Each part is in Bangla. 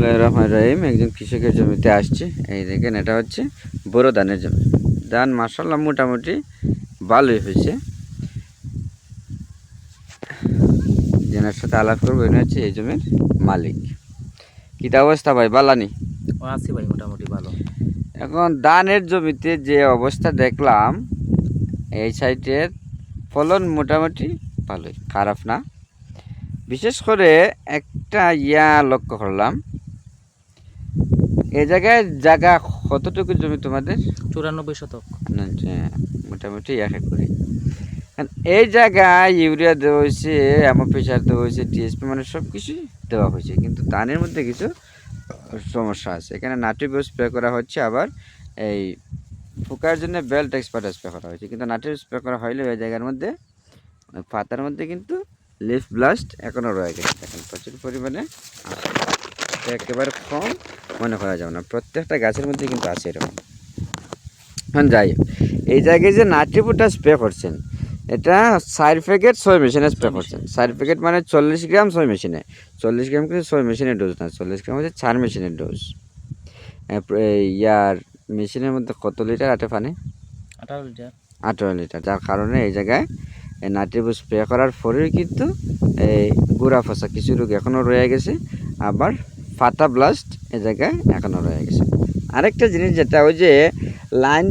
বিসমুল্লাহ রহমান রহিম একজন কৃষকের জমিতে আসছে। এই দেখেন এটা হচ্ছে বড় ধানের জমি। ধান মাসাল্লাহ মোটামুটি ভালোই হয়েছে। যেনার সাথে আলাপ করব এনে হচ্ছে এই জমির মালিক। কিতা অবস্থা ভাই বালানি আছি ভাই মোটামুটি ভালো। এখন ধানের জমিতে যে অবস্থা দেখলাম এই সাইডের ফলন মোটামুটি ভালোই খারাপ না। বিশেষ করে একটা ইয়া লক্ষ্য করলাম এই জায়গায় জায়গা কতটুকু জমি তোমাদের? চুরানব্বই শতক। মোটামুটি এক একরে এই জায়গায় ইউরিয়া দেওয়া হয়েছে প্রেশার দেওয়া হয়েছে টিএসপি মানে সব কিছুই দেওয়া হয়েছে। কিন্তু ধানের মধ্যে কিছু সমস্যা আছে। এখানে নাটিভ স্প্রে করা হচ্ছে আবার এই ফুকার জন্য বেল্ট এক্সপার্ট স্প্রে করা হয়েছে। কিন্তু নাটিভ স্প্রে করা হইলেও এই জায়গার মধ্যে পাতার মধ্যে কিন্তু লিফ ব্লাস্ট এখনও রয়ে গেছে। দেখেন প্রচুর পরিমাণে এটা একেবারে কম মনে করা যাবে না। প্রত্যেকটা গাছের মধ্যে কিন্তু আছে এরকম। এখন যাই হোক, এই জায়গায় যে নাট্রিপুটা স্প্রে করছেন এটা চার প্যাকেট ছয় মেশিনে স্প্রে করছেন। চার প্যাকেট মানে চল্লিশ গ্রাম ছয় মেশিনে। চল্লিশ গ্রাম কিন্তু ছয় মেশিনের ডোজ না চল্লিশ গ্রাম হচ্ছে চার মেশিনের ডোজ ইয়ার মেশিনের মধ্যে কত লিটার আটে পানি? আঠারো লিটার আঠারো লিটার যার কারণে এই জায়গায় এই নাট্রিবু স্প্রে করার পরেও কিন্তু এই গুড়া ফসা কিছু রোগ এখনও রয়ে গেছে। আবার ফাটা ব্লাস্ট এই জায়গায় এখনও রয়ে গেছে। আরেকটা জিনিস যেটা ওই যে লাইন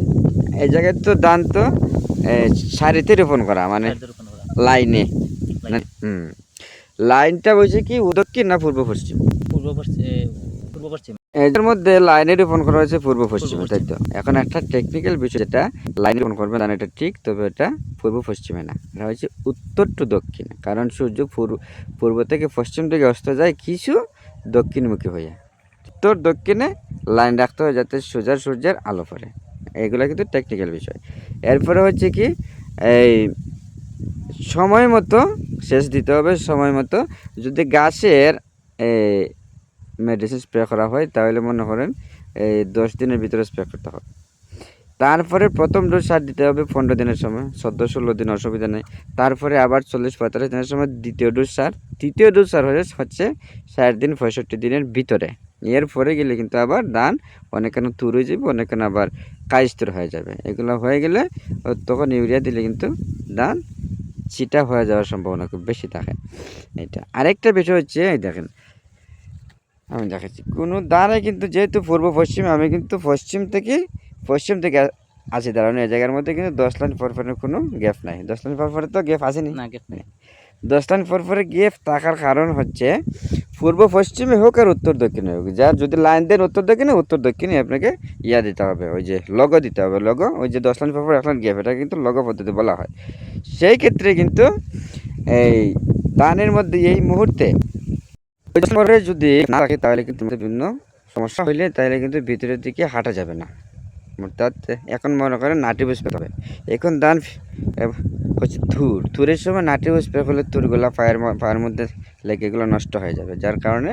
এই জায়গায় তো দান তো সারিতে রোপণ করা মানে। লাইনে। হুম। লাইনটা বলছে কি দক্ষিণ না পূর্ব পশ্চিম? পূর্ব পূর্ব পশ্চিম। এটার মধ্যে লাইনে রোপণ করা হয়েছে পূর্ব পশ্চিমে তাই তো? এখন একটা টেকনিক্যাল বিষয় যেটা লাইনে রোপণ করবে তাহলে এটা ঠিক তবে এটা পূর্ব পশ্চিমে না। এটা হচ্ছে উত্তর টু দক্ষিণ কারণ সূর্য পূর্ব পূর্ব থেকে পশ্চিম দিকে অস্ত যায় কিছু দক্ষিণমুখী হয়ে। উত্তর দক্ষিণে লাইন রাখতে হয় যাতে সোজা সূর্যের আলো পড়ে। এগুলো কিন্তু টেকনিক্যাল বিষয়। এরপরে হচ্ছে কি, এই সময় মতো শেষ দিতে হবে, সময় মতো। যদি গাছের মেডিসিন স্প্রে করা হয়, তাহলে মনে করেন, এই দশ দিনের ভিতরে স্প্রে করতে হবে। তারপরে প্রথম ডোজ সার দিতে হবে পনেরো দিনের সময়, চোদ্দ, ষোলো দিন অসুবিধা নেই। তারপরে আবার চল্লিশ, পঁয়তাল্লিশ দিনের সময় দ্বিতীয় ডোজ সার তৃতীয় ডোজ সার হয়ে হচ্ছে ষাট দিন, পঁয়ষট্টি দিনের ভিতরে। এর পরে গেলে কিন্তু আবার ধান অনেকখানে তুর হয়ে যাবে অনেকখানে আবার কাইস্তর হয়ে যাবে। এগুলো হয়ে গেলে তখন ইউরিয়া দিলে কিন্তু ধান চিটা হয়ে যাওয়ার সম্ভাবনা খুব বেশি থাকে। এটা আরেকটা বিষয় হচ্ছে, এই দেখেন, আমি দেখাচ্ছি। কোনো দ্বারে কিন্তু যেহেতু পূর্ব পশ্চিম, আমি কিন্তু পশ্চিম থেকে পশ্চিম থেকে আ- আছি দাঁড়ানো এই জায়গার মধ্যে কিন্তু দশ লাইন পর পরের কোনো গ্যাপ নাই। দশ লাইন পর পরে তো গ্যাপ আসেনি? না গেট নেই। দশ লাইন পর পরে গ্যাপ থাকার কারণ হচ্ছে পূর্ব পশ্চিমে হোক আর উত্তর দক্ষিণে হোক যার যদি লাইন দেন উত্তর দক্ষিণে উত্তর দক্ষিণে আপনাকে ইয়া দিতে হবে ওই যে লগো দিতে হবে লগো ওই যে দশ লাইন পর পর এক লাইন গ্যাপ এটা কিন্তু লগো পদ্ধতি বলা হয়। সেই ক্ষেত্রে কিন্তু এই দানের মধ্যে এই মুহূর্তে পরে যদি না রাখে তাহলে কিন্তু বিভিন্ন সমস্যা হইলে তাহলে কিন্তু ভিতরের দিকে হাঁটা যাবে না। অর্থাৎ এখন মনে করেন নাটি বুঝ পেতে হবে এখন ধান হচ্ছে থুর থুরের সময় নাটি বুঝ পেয়ে হলে থুরগুলা পায়ের পায়ের মধ্যে লেগে এগুলো নষ্ট হয়ে যাবে যার কারণে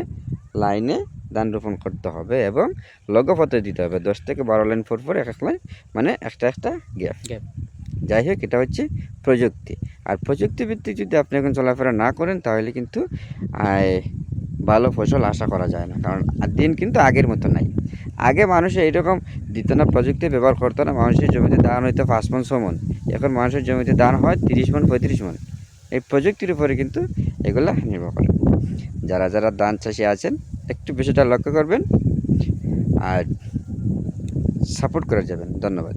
লাইনে ধান রোপণ করতে হবে এবং লগপথে দিতে হবে। দশ থেকে বারো লাইন পর পর এক এক লাইন মানে একটা একটা গ্যাপ। গ্যাপ। যাই হোক এটা হচ্ছে প্রযুক্তি। আর প্রযুক্তি ভিত্তিক যদি আপনি এখন চলাফেরা না করেন তাহলে কিন্তু আয়, ভালো ফসল আশা করা যায় না। কারণ দিন কিন্তু আগের মতো নাই। আগে মানুষ এইরকম দিত না প্রযুক্তি ব্যবহার করতো না, মানুষের জমিতে ধান হইতো পাঁচ মন মন। এখন মানুষের জমিতে ধান হয় তিরিশ মন, পঁয়ত্রিশ মন। এই প্রযুক্তির উপরে কিন্তু এগুলো নির্ভর করে। যারা যারা ধান চাষি আছেন, একটু বিষয়টা লক্ষ্য করবেন আর সাপোর্ট করে যাবেন। ধন্যবাদ।